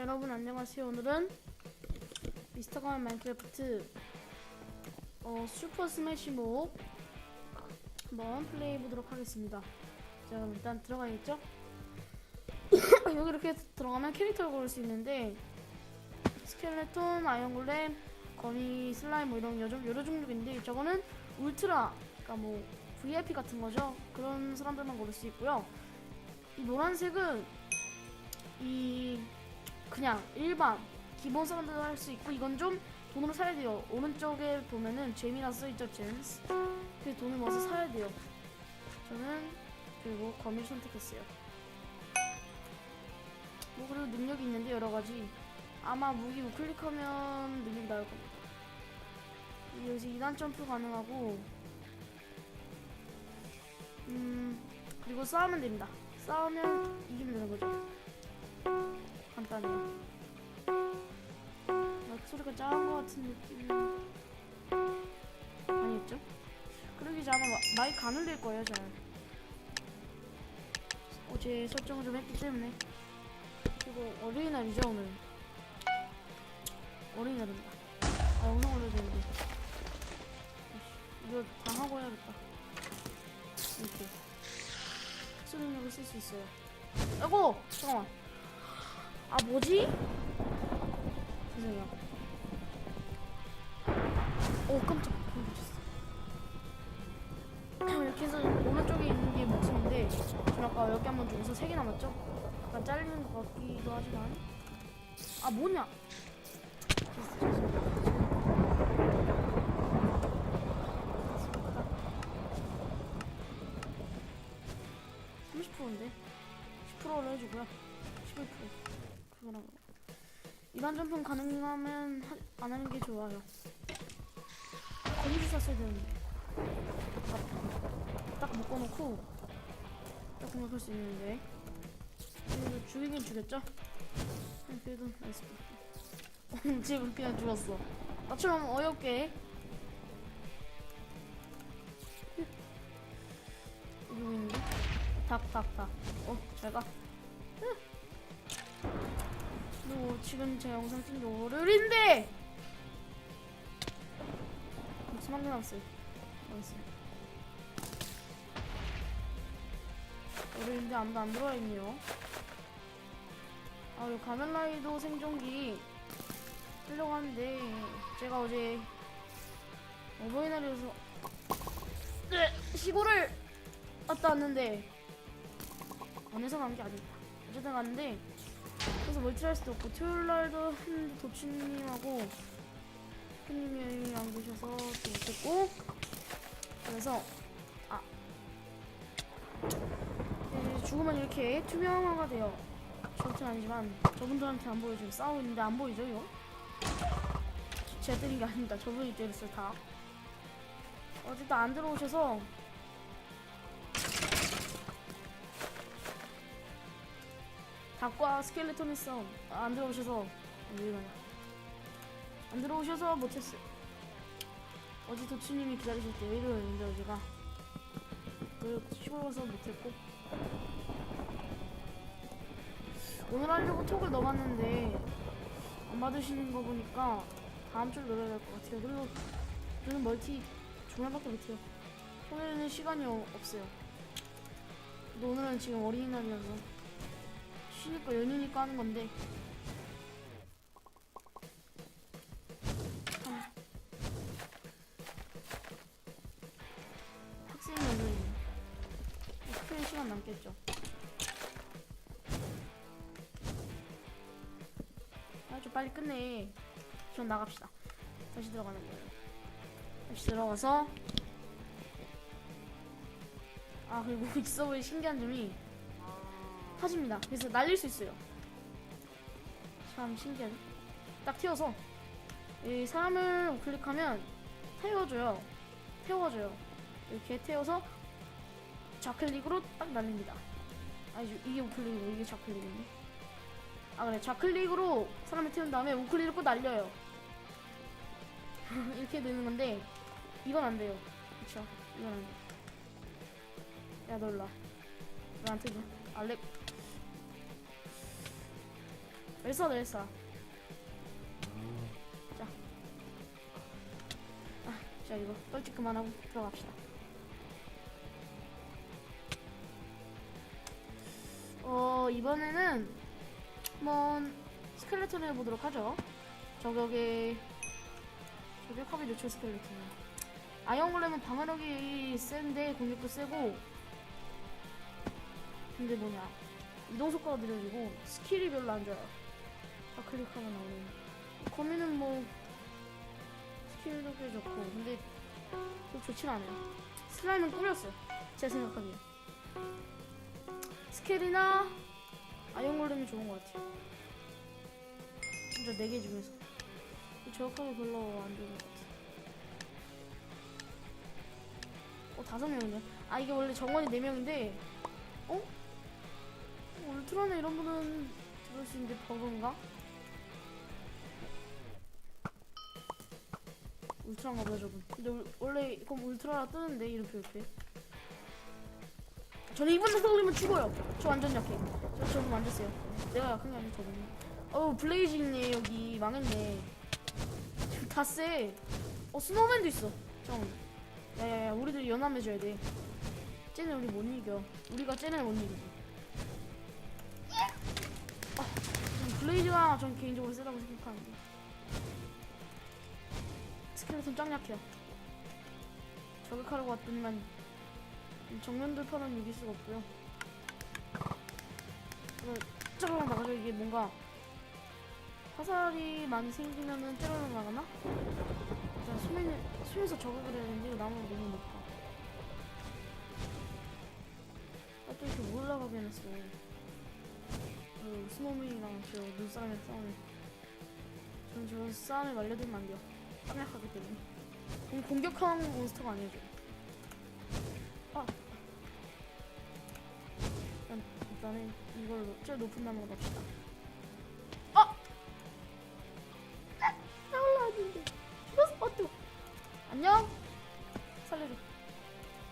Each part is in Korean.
자, 여러분 안녕하세요. 오늘은 미스터 가면 마인크래프트 어, 슈퍼 스매시 몹 한번 플레이 해 보도록 하겠습니다. 자, 그럼 일단 들어가야겠죠? 여기 이렇게 들어가면 캐릭터를 고를 수 있는데 스켈레톤, 아이언골렘, 거미, 슬라임 뭐 이런 여러, 여러 종류인데 저거는 울트라, 그러니까 뭐 VIP 같은 거죠. 그런 사람들만 고를 수 있고요. 이 노란색은 이 그냥 일반 기본 사람들도 할 수 있고 이건 좀 돈으로 사야 돼요. 오른쪽에 보면은 잼이라 써있죠, 잼스. 그 돈을 모아서 사야 돼요. 저는 그리고 거미를 선택했어요. 뭐 그리고 능력이 있는데 여러 가지. 아마 무기 우클릭하면 능력이 나올 겁니다. 여기서 2단 점프 가능하고 음 그리고 싸우면 됩니다. 싸우면 이기면 되는 거죠. 간단해요. 목소리가 작은 것 같은 느낌 아니겠죠? 그러기 마- 마이크 안 울릴 거예요, 잘. 어제 설정을 좀 했기 때문에. 그리고 어린이날이죠, 오늘. 어린이날입니다. 아, 영상 올려야 되는데. 이거 다 하고 해야겠다. 이렇게. 특수 능력을 쓸 수 있어요. 아이고! 잠깐만. 아, 뭐지? 죄송해요. 오, 깜짝 놀랐어. 이렇게 해서 오른쪽에 있는 게 목숨인데, 저 아까 여기 한번 죽어서 3개 남았죠? 약간 잘리는 것 같기도 하지만. 아, 뭐냐? 30%인데 10%로 해주고요 11% 그거랑 이반 점프는 가능하면 하, 안 하는 게 좋아요. 거미줄 쐈어야 되는데 딱, 딱 묶어놓고 딱 공격할 수 있는데. 그래도 죽이긴 죽였죠? 그래도 나이스. 지금 그냥 죽었어. 나처럼 어렵게. 이러고 있는데? 닭, 닭, 닭. 어, 잘 가. 으. 그리고 지금 제 영상 게 월요일인데! 무슨 한개 남았어요. 남았어요. 월요일인데 아무도 안 들어와 있네요. 아, 이 가면라이더 생존기 하려고 하는데, 제가 어제 어버이날이어서, 네, 시골을 갔다 왔는데, 안에서 간 게 아니다. 어쨌든 갔는데 그래서 멀티를 할 수도 없고 토요일 날도 했는데 도치님하고 대표님이 안 계셔서 또 못했고 그래서 아 네, 죽으면 이렇게 투명화가 돼요. 저한테는 아니지만 저분들한테 안 보여 지금 싸우고 있는데 안 보이죠 이거? 제가 때린 게 아닙니다. 저분이 때렸어요 다. 어쨌든 안 들어오셔서 닭과 스켈레톤이 싸움. 아, 안 들어오셔서 안 들어오셔서 못했어요. 어제 도치님이 기다리실 때왜 이러는데 어제가 그 시골 가서 못했고. 오늘 하려고 톡을 넣어봤는데 안 받으시는 거 보니까 다음 주에 넣어야 될 것 같아요. 그리고 저는 멀티 주말밖에 못해요. 토요일은 시간이 어- 없어요. 근데 오늘은 지금 어린이날이어서 쉬니까 연휴니까 하는 건데. 참 학생 연휴 스크린 시간 남겠죠. 아 좀 빨리 끝내. 전 나갑시다. 다시 들어가는 거예요. 다시 들어가서. 아 그리고 이 서버의 신기한 점이 터집니다. 그래서 날릴 수 있어요. 참 신기하네. 딱 튀어서 이 사람을 우클릭하면 태워줘요. 태워줘요. 이렇게 태워서 좌클릭으로 딱 날립니다. 아니죠. 이게 우클릭이고 이게 좌클릭이네. 아 그래 좌클릭으로 사람을 태운 다음에 우클릭으로 꼭 날려요. 이렇게 되는 건데 이건 안 돼요. 그쵸? 이건 안 돼. 야 놀라. 왜안 뜨냐? 알렉 멜사 멜사 자. 아, 자 이거 뻘짓 그만하고 들어갑시다. 어 이번에는 한번 스켈레톤을 해보도록 하죠. 저격의 저격하면 요초 스켈레톤. 아이언 골렘은 방어력이 센데 공격도 세고 근데 뭐냐. 이동 속도가 느려지고 스킬이 별로 안 좋아요 아 클릭하면 나오네 거미는 뭐 스킬도 꽤 좋고 근데 또 좋진 않아요. 슬라임은 꾸렸어 제 생각하기에. 스킬이나 아이언 골렘이 좋은 것 같아요. 진짜 4개 중에서. 저격하기 별로 안 좋은 것 같아 어 다섯 명이네. 아 이게 원래 정원이 4명인데 어? 울트라나 이런 분은 들을 수 있는데 버그인가? 울트라인가 보다 저분. 근데 울- 원래 그럼 울트라라 뜨는데 이렇게 이렇게. 저는 이분 올리면 죽어요. 저 완전 약해. 저, 저분 세요. 내가 약한 게 아니라 저분. 어우 블레이징네 여기 망했네. 다쎄어 스노우맨도 있어. 잠깐만 야야야 우리들 연합해줘야 돼. 쟤네 우리 못 이겨. 우리가 쟤네 못 이기지. 아, 전 블레이즈가 전 개인적으로 세다고 생각하는데 스켈레톤 짱 약해요. 저격하려고 왔더니만 정면 돌파는 이길 수가 없고요. 이거 쩌르륵 나가죠. 이게 뭔가 화살이 많이 생기면은 쩌르륵 나가나? 일단 수면, 수면에서 저격을 해야 되는데 나무가 너무 높아. 아, 또 이렇게 못 올라가게 해놨어 그 스노우맨이랑 저 눈사람의 싸움에 전저 싸움에 말려들면 안 돼요 깜약하기 때문에 공- 공격하는 몬스터가 저. 아 일단, 일단은 이걸로 제일 높은 나무로 갑시다. 아! 어떡 안녕. 살려줘.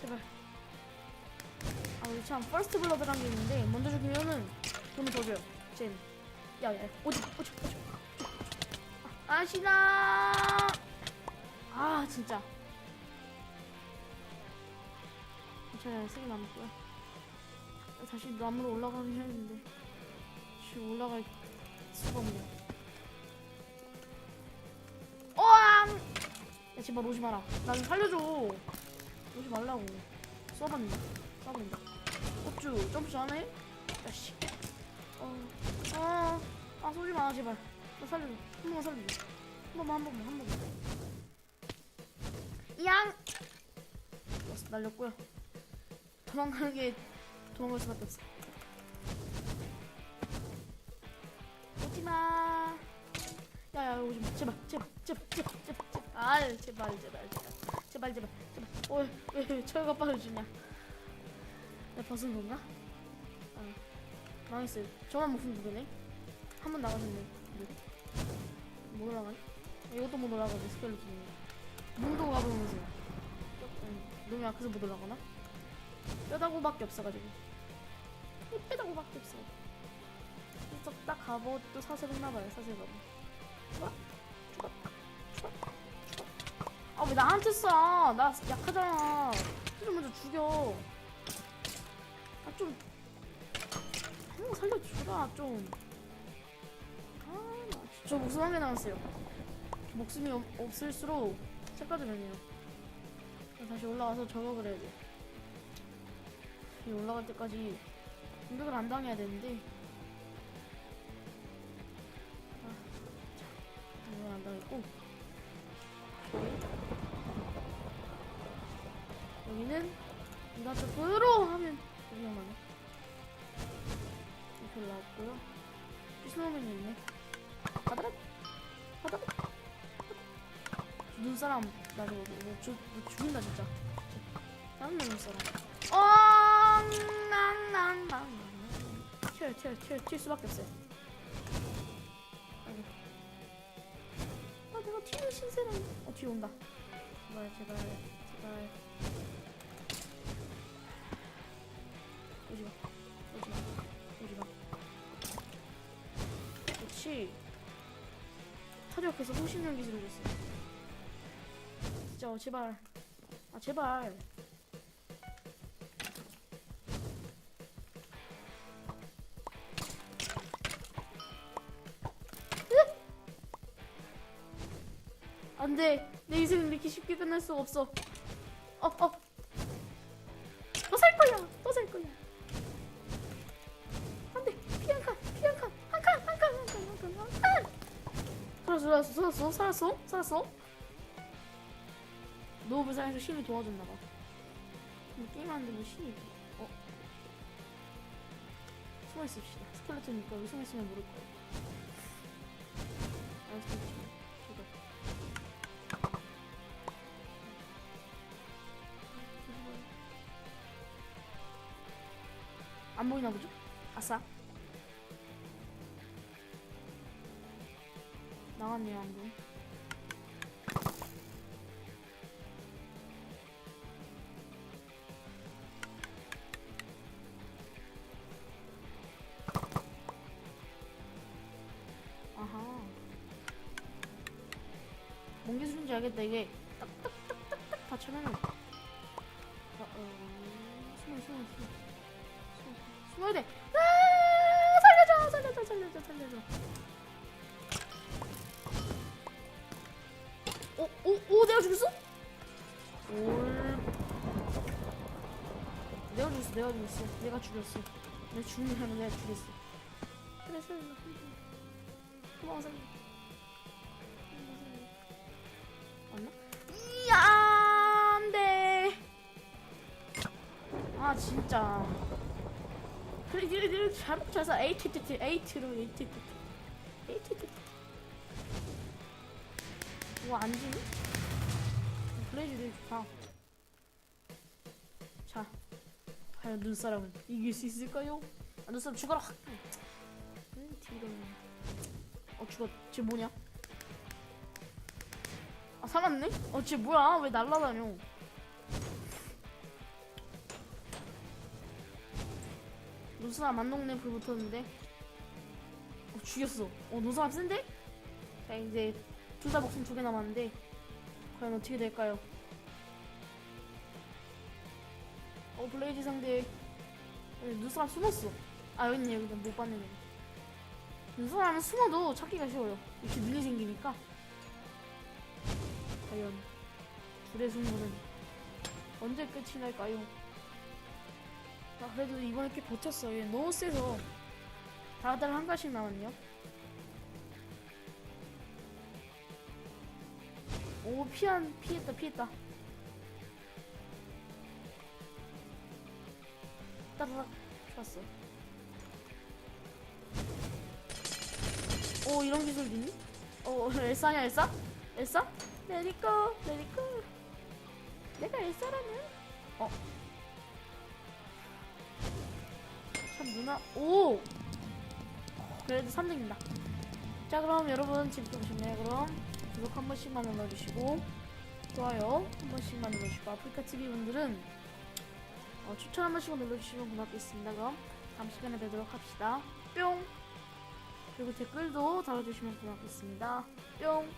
제발. 아 우리 참 퍼스트 블러드란 게 있는데 먼저 죽이면은 돈을 더 줘요. 쟤는 야야. 오지 오지 오지 아, 아시나 아 진짜. 괜찮아요 세개 남았고요. 다시 나무로 올라가긴 했는데 지금 올라갈 수가 없네. 어앙! 야 제발 오지 마라. 나좀 살려줘. 오지 말라고. 쏴봤는데 쏴봤는데 어쭈 점프 안 해? 야씨. 어, 어, 아 쏘지 마 제발. 나 살려줘 한 번만 살려줘 한 번만 한 번만 한 번만. 양! 날렸고요. 도망가는 게 도망갈 수밖에 없어. 오지마. 야야 오지 마. 제발 제발 제발 제발 제발 제발. 아 제발 제발 제발. 제발 제발 제발. 어 왜 왜 철가 빠져주냐? 내 벗은 건가? 아 망했어요. 저만 목숨 두개네? 한 번 나가셨네 네. 못 올라가네 이것도 못 올라가네 스켈레톤이 문도 응, 너무 약해서 못 올라가나? 뼈다구밖에 없어가지고. 이 뼈다구밖에 없어. 그래서 딱또 사슬 했나봐요 사슬 가보 아왜 나한테 쏴? 나 약하잖아. 좀 먼저 죽여. 아 좀 한번 살려주라 좀. 아, 나- 저 목숨 한 개 남았어요. 목숨이 없, 없을수록 색깔도 변해요. 다시 올라가서 저격을 해야 돼. 이 올라갈 때까지 공격을 안 당해야 되는데. 아, 자, 공격을 안 당했고. 여기는 이가 쪽으로 하면 위험하네 이렇게 올라왔고요. 스노우맨이 있네 눈사람 나 저거 뭐, 죽, 뭐 죽인다 진짜. 짜증나 눈사람. 엉낭낭낭 튀어 튀어 튀어 튈 수밖에 없어요. 아이고. 아 내가 튀는 신세는 어 뒤에 온다? 제발 제발 제발. 오지마. 오지마. 오지마. 그렇지. 타격해서 호신용 기술을 줬어. 진짜 어, 제발. 아 제발. 안돼 내 인생은 이렇게 쉽게 끝날 수가 없어 어 어 또 살 거야 또 살 거야 살았어 살았어 살았어 살았어 너무 불쌍해서 신이 도와줬나봐. 게임하는데 뭐 신이 어? 숨어 있읍시다. 스켈레톤이니까 여기 숨어 있으면 모를 거야 알았어. 안 보이나 보죠? 아싸. 나갔네요, 안 보임. 아하. 뭔 기술인지 알겠다. 이게 딱딱딱딱딱 받쳐면은. 어, 어, 숨어, 숨어, 숨어. 숨어야 돼. 아, 살려줘, 살려줘, 살려줘, 살려줘. 오, 오, 오, 내가 죽였어? 올. 내가 죽였어, 내가 죽였어, 내가 죽였어. 내가 죽는 사람 내가 죽였어. 그래, 살려줘. 고마워, 살려줘. 맞나? 이야, 안 돼. 아, 진짜. 그래 그래 그래 잘 잘서 에이티티티 에이티로 에이티티 에이티티 뭐 안 지니? 블레이즈 되게 좋다 자 과연 눈사람은 이길 수 있을까요? 아, 눈사람 죽어라 에이티로 어 죽었 쟤 뭐냐? 아 살았네? 어쟤 뭐야 왜 날라다녀 눈사람 만동네 불 붙었는데 어 죽였어 어 눈사람 센데? 자 이제 둘 다 목숨 두 개 남았는데 과연 어떻게 될까요? 어 블레이즈 상대 어, 눈사람 숨었어 아 여기 있네 여기 못 봤네. 눈사람은 숨어도 찾기가 쉬워요 이렇게 눈이 생기니까 과연 둘의 승부는 언제 끝이 날까요? 아, 그래도 이번에 꽤 버텼어. 얘 너무 세서. 다들 한 가씩 남았네요. 오, 피한, 피했다, 피했다. 따라락, 피었어. 오, 이런 기술도 있니? 어, 엘사냐, 엘사? 엘사? 레디고, 레디고. 내가 엘사라면? 어. 참 누나 오 그래도 3등입니다 자 그럼 여러분 재밌게 보셨나요 그럼 구독 한 번씩만 눌러주시고 좋아요 한 번씩만 눌러주시고 아프리카 TV 분들은 어, 추천 한 번씩만 눌러주시면 고맙겠습니다. 그럼 다음 시간에 뵙도록 합시다. 뿅! 그리고 댓글도 달아주시면 고맙겠습니다. 뿅